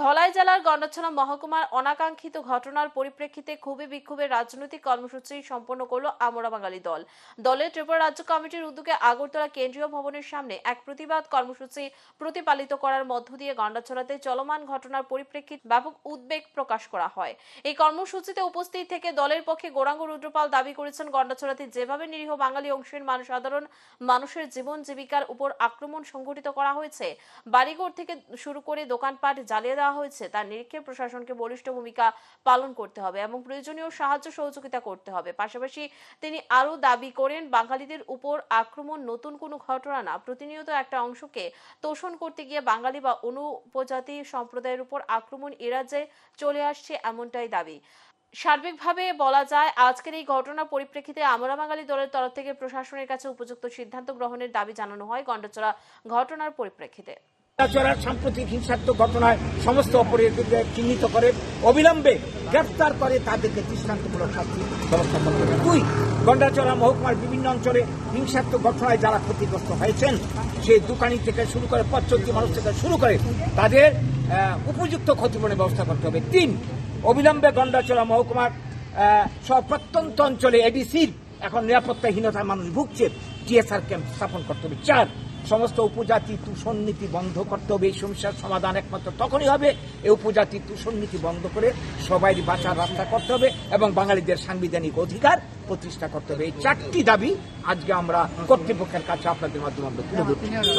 ধলাই জেলার গন্ডাছড়া মহকুমার অনাকাঙ্ক্ষিত ঘটনার পরিপ্রেক্ষিতে খুবই বিক্ষোভের রাজনৈতিক কর্মসূচি সম্পন্ন করল আমরা বাঙালি দল। দলের ত্রিপুরা রাজ্য কমিটির উদ্যোগে আগরতলা কেন্দ্রীয় ভবনের সামনে এক প্রতিবাদ কর্মসূচি প্রতিপালিত করার মধ্য দিয়ে গন্ডাছড়াতে চলমান ঘটনার পরিপ্রেক্ষিতে ব্যাপক উদ্বেগ প্রকাশ করা হয়। এই কর্মসূচিতে উপস্থিত থেকে দলের পক্ষে গৌরাঙ্গ রুদ্রপাল দাবি করেছেন গন্ডাছড়াতে যেভাবে নিরীহ বাঙালি অংশের মানুষ সাধারণ মানুষের জীবন জীবিকার উপর আক্রমণ সংঘটিত করা হয়েছে, বাড়িঘর থেকে শুরু করে দোকানপাট জ্বালিয়ে হয়েছে তার নিরীক্ষে প্রশাসনকে বলিষ্ঠ ভূমিকা পালন করতে হবে এবং প্রয়োজনীয় সাহায্য সহযোগিতা করতে হবে। পাশাপাশি তিনি আরও দাবি করেন, বাঙালিদের উপর আক্রমণ নতুন কোনো ঘটনা না, প্রতিনিয়ত একটা অংশকে তোষণ করতে গিয়ে বাঙালি বা অনুপজাতি সম্প্রদায়ের উপর আক্রমণ এরাজ্যে চলে আসছে এমনটাই দাবি। সার্বিকভাবে বলা যায়, আজকের এই ঘটনার পরিপ্রেক্ষিতে আমরা বাঙালি দলের তরফ থেকে প্রশাসনের কাছে উপযুক্ত সিদ্ধান্ত গ্রহণের দাবি জানানো হয় গন্ডচড়া ঘটনার পরিপ্রেক্ষিতে। চড়ার সাম্প্রতিক হিংসাত্মক ঘটনায় সমস্ত অপরাধীদের চিহ্নিত করে, অবিলম্বে গ্রেফতার করে তাদেরকে দৃষ্টান্তমূলক শাস্তি ব্যবস্থা করতে হবে দুই গন্ডাচড়া মহকুমার বিভিন্ন অঞ্চলে হিংসাত্মক ঘটনায় যারা ক্ষতিগ্রস্ত হয়েছেন সেই দোকানি থেকে শুরু করে পথচলতি মানুষ থেকে শুরু করে তাদের উপযুক্ত ক্ষতিপূরণের ব্যবস্থা করতে হবে। তিন, অবিলম্বে গন্ডাচড়া মহকুমার সব প্রত্যন্ত অঞ্চলে এডিসির এখন নিরাপত্তাহীনতায় মানুষ ভুগছে টিএসআর ক্যাম্প স্থাপন করতে হবে। চার সমস্ত উপজাতি তুষণ নীতি বন্ধ করতে হবে, এই সমস্যার সমাধান একমাত্র তখনই হবে। এই উপজাতি তুষণ নীতি বন্ধ করে সবাই বাঁচার রাস্তা করতে হবে এবং বাঙালিদের সাংবিধানিক অধিকার প্রতিষ্ঠা করতে হবে। এই চারটি দাবি আজকে আমরা কর্তৃপক্ষের কাছে আপনাদের মাধ্যমে তুলে ধরছি।